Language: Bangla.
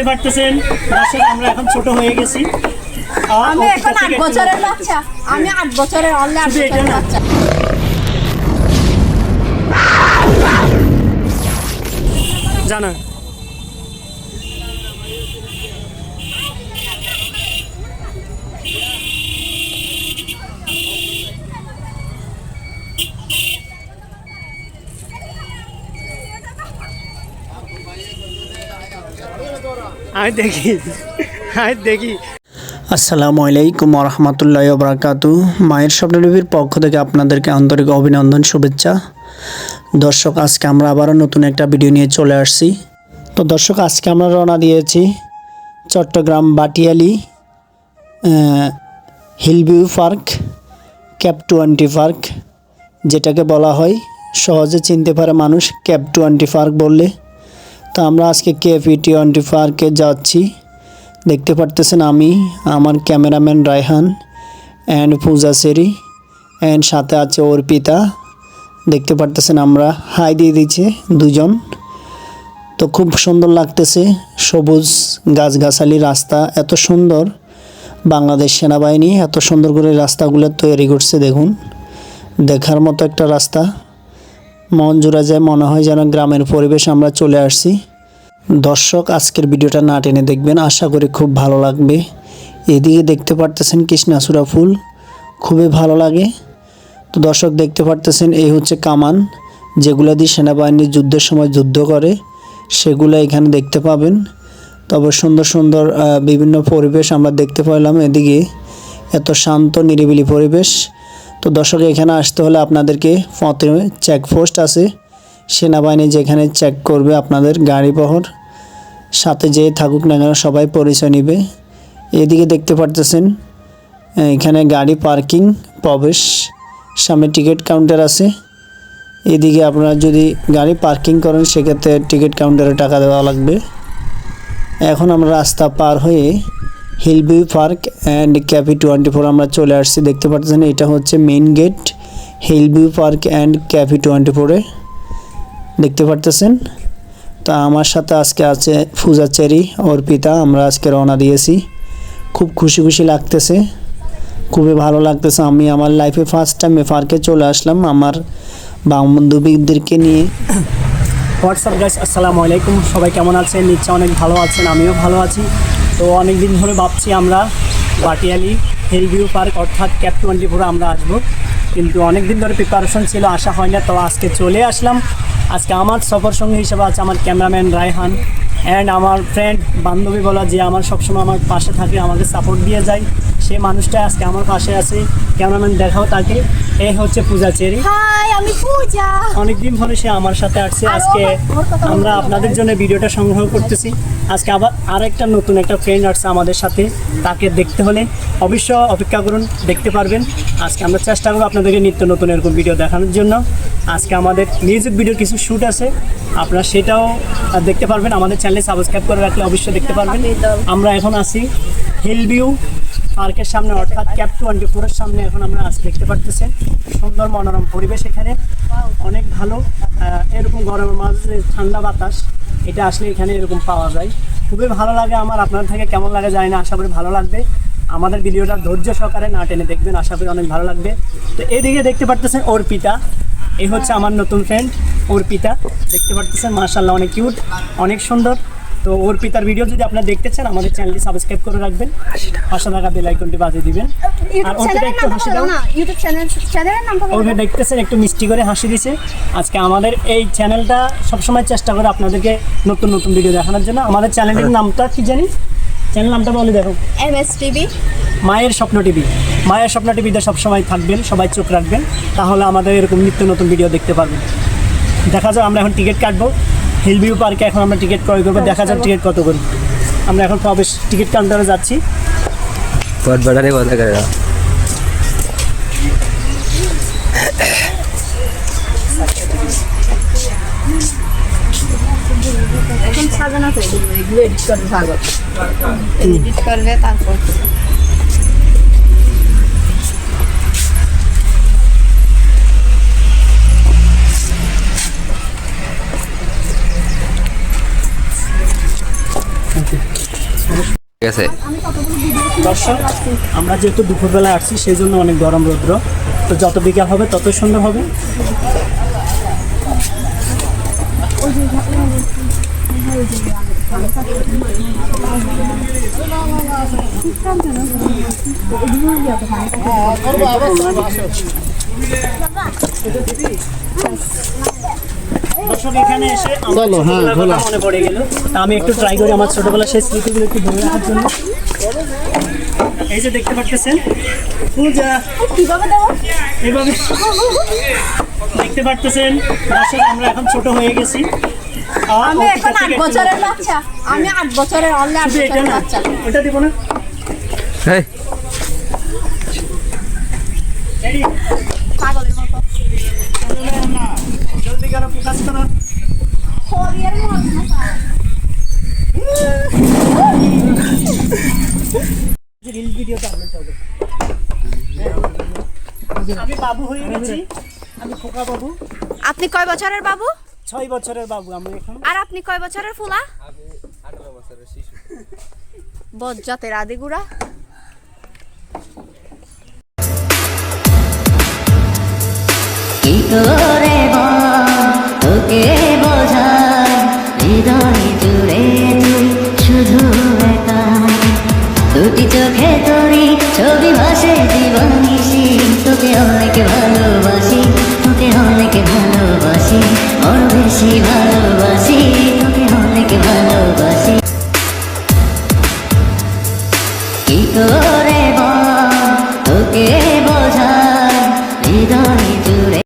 দেখতে পারতেছেন দর্শক আমরা এখন ছোট হয়ে গেছি। আমি এখন আট বছরের বাচ্চা। আমি আট বছরের অনলি আট বছরের বাচ্চা। জানা আমি দেখি আমি দেখি। আসসালামু আলাইকুম রহমতুল্লাহ বরাকাতু মায়ের স্বপ্ন টিভির পক্ষ থেকে আপনাদেরকে আন্তরিক অভিনন্দন, শুভেচ্ছা। দর্শক, আজকে আমরা আবারও নতুন একটা ভিডিও নিয়ে চলে আসছি। তো দর্শক, আজকে আমরা রওনা দিয়েছি Chattogram Batiali Hillview park, cap twenty park, যেটাকে বলা হয় সহজে চিনতে পারে মানুষ ক্যাপ টোয়েন্টি পার্ক বললে। তো আমরা আজকে কেপি টোয়েন্টি পার্কে যাচ্ছি। দেখতে পারতেছেন আমি, আমার ক্যামেরাম্যান রায়হান অ্যান্ড পূজা সেরি অ্যান্ড সাথে আছে অর্পিতা দেখতে পারতেছেন আমরা, হাই দিয়ে দিচ্ছে দুজন। তো খুব সুন্দর লাগতেছে, সবুজ গাছগাছালি রাস্তা, এত সুন্দর। বাংলাদেশ সেনাবাহিনী এত সুন্দর করে রাস্তাগুলো তৈরি করছে, দেখুন। দেখার মতো একটা রাস্তা। মন জোড়া যায় মনে হয় যেন গ্রামের পরিবেশ, আমরা চলে আসছি। দর্শক, আজকের ভিডিওটা না টেনে দেখবেন। আশা করি খুব ভালো লাগবে। এদিকে দেখতে পারতেছেন কৃষ্ণাচূড়া ফুল। খুবই ভালো লাগে। তো দর্শক, দেখতে পারতেছেন এই হচ্ছে কামান, যেগুলো দিয়ে সেনাবাহিনী যুদ্ধের সময় যুদ্ধ করে। সেগুলো এখানে দেখতে পাবেন। তবে সুন্দর সুন্দর বিভিন্ন পরিবেশ আমরা দেখতে পাইলাম এদিকে। এত শান্ত, নিরিবিলি পরিবেশ। তো দর্শক, এখানে আসতে হলে আপনাদেরকে প্রথমে চেকপোস্ট আছে। সেনাবাহিনী যেখানে চেক করবে আপনাদের গাড়ি বহর, সাথে যে থাকুক না কেন সবাই পরিচয় নেবে। এদিকে দেখতে পারতেছেন এখানে গাড়ি পার্কিং, প্রবেশ, সামনে টিকিট কাউন্টার আছে। এদিকে আপনারা যদি গাড়ি পার্কিং করেন, সেক্ষেত্রে টিকিট কাউন্টারে টাকা দেওয়া লাগবে। এখন আমরা রাস্তা পার হয়ে Hillview park and cafe twenty four আমরা চলে আসছি। দেখতে পাচ্ছেন এটা হচ্ছে main gate Hillview park and cafe twenty ফোরে দেখতে পারতেছেন। তা আমার সাথে আজকে আছে ফুজা চেরি অর্পিতা আমরা আজকে রওনা দিয়েছি। খুব খুশি খুশি লাগতেছে। খুবই ভালো লাগতেছে। আমি আমার লাইফে ফার্স্ট টাইম পার্কে চলে আসলাম। আমার বান্ধবীদেরকে নিয়ে। হোয়াটসঅ্যাপ গাইস আসসালামু আলাইকুম সবাই কেমন আছেন? নিশ্চয় অনেক ভালো আছেন, আমিও ভালো আছি। তো অনেক দিন ধরে ভাবছি আমরা বাটিয়ালি হিলভিউ পার্ক অর্থাৎ ক্যাপ টোয়েন্টি ফোরে আমরা আসব। কিন্তু অনেক দিন ধরে প্রিপারেশন ছিল আসা হয় না। তো আজকে চলে আসলাম। আজকে আমার সফর সঙ্গী হিসেবে আছে আমার ক্যামেরাম্যান রায়হান। অ্যান্ড আমার ফ্রেন্ড বান্ধবী বলা যে আমার সবসময় আমার পাশে থাকে আমাকে সাপোর্ট দিয়ে যায়। সে মানুষটা আজকে আমার পাশে আছে। ক্যামেরাম্যান দেখাও তাকে। এ হচ্ছে পূজা চেরি। হাই আমি পূজা। অনেকদিন ধরে সে আমার সাথে আসছে আজকে আমরা আপনাদের জন্য ভিডিওটা সংগ্রহ করতেছি। আজকে আবার আরেকটা নতুন একটা ফ্রেন্ড আসছে আমাদের সাথে। তাকে দেখতে হলে অবশ্য অপেক্ষা করুন দেখতে পারবেন। আজকে আমরা চেষ্টা করব আপনাদেরকে নিত্য নতুন এরকম ভিডিও দেখানোর জন্য। আজকে আমাদের মিউজিক ভিডিওর কিছু শ্যুট আছে। আপনারা সেটাও দেখতে পারবেন। আমাদের চ্যানেলে সাবস্ক্রাইব করে রাখলে অবশ্যই দেখতে পারবেন। আমরা এখন আছি হিল ভিউ পার্কের সামনে অর্থাৎ ক্যাপ টোয়েন্টি ফোরের সামনে এখন আমরা আজ দেখতে পারতেছেন। সুন্দর মনোরম পরিবেশ এখানে। অনেক ভালো এরকম গরমের মাঝে ঠান্ডা বাতাস এটা আসলে এখানে এরকম পাওয়া যায়। খুবই ভালো লাগে আমার আপনার থেকে কেমন লাগে যায় না আশা করি ভালো লাগবে। আমাদের ভিডিওটা ধৈর্য সহকারে না টেনে দেখবেন আশা করি অনেক ভালো লাগবে। তো এদিকে দেখতে পারতেছেন অর্পিতা। এই হচ্ছে আমার নতুন ফ্রেন্ড অর্পিতা। দেখতে পারতেছেন মার্শাল্লাহ অনেক কিউট অনেক সুন্দর। তো অর্পিতার ভিডিও যদি আপনারা দেখতে চান আমাদের চ্যানেলটি সাবস্ক্রাইব করে রাখবেন। পাশে থাকা বেল আইকনটি বাজিয়ে দিবেন। আর অর্পিতা একটু হাসি দাও। না ইউটিউব চ্যানেল চ্যানেলের বলো ওকে দেখতেছেন একটু মিষ্টি করে হাসি দিছে। আজকে আমাদের এই চ্যানেলটা সবসময় চেষ্টা করে আপনাদেরকে নতুন নতুন ভিডিও দেখানোর জন্য। আমাদের চ্যানেলের নামটা কি জানি? চ্যানেল নামটা বলে দেখো। এম এস টিভি মায়ের স্বপ্ন টিভি মায়া স্বপ্না টিভিতে সবসময় থাকবেন সবাই চোখ রাখবেন তাহলে আমাদের এরকম নিত্য নতুন ভিডিও দেখতে পারবেন। দেখা যাক আমরা এখন টিকিট কাটবো। হিলভিউ পার্কে এখন আমরা টিকিট ক্রয় করব। দেখা যাক টিকিট কত করি। আমরা এখন প্রবেশ টিকিট কাউন্টারে যাচ্ছি। এডিট তারপর দর্শক, আমরা যেহেতু দুপুরবেলা আসছি, সেই জন্য অনেক গরম রৌদ্র। তো যত বিকাল হবে, তত সুন্দর হবে। দর্শক এখানে এসে আমার ছোটবেলার কথা মনে পড়ে গেল। তা আমি একটু ট্রাই করি আমার ছোটবেলার সেই স্মৃতিগুলো একটু ধরে রাখার জন্য। এই যে দেখতে পাচ্ছেন পূজা। কীভাবে দেবো? এইভাবে দেখতে পারতেছেন দর্শক আমরা এখন ছোট হয়ে গেছি। আমি এখন আট থেকে বছরের বাচ্চা। আমি আট বছরের অনলি বছরের বাচ্চা। ওটা দিব না? এই রিল আপলোড আমি বাবু হয়ে গেছি। আমি খোকা বাবু। আপনি কয় বছরের বাবু? ছয় বছরের বাবু আমি এখন। আর আপনি কয় বছরের ফুলা? বজ্জাতের আদিগুড়া কি করে তোকে বোঝায় হৃদয় জুড়ে তুই শুধু একা। দুটি চোখে তোরি, ছবি ভাসে, জীবন নিশি তোকে অনেক ভালোবাসি, তোকে অনেক ভালোবাসি ওর বেশি ভালোবাসি, তোকে অনেক ভালোবাসি। কি করে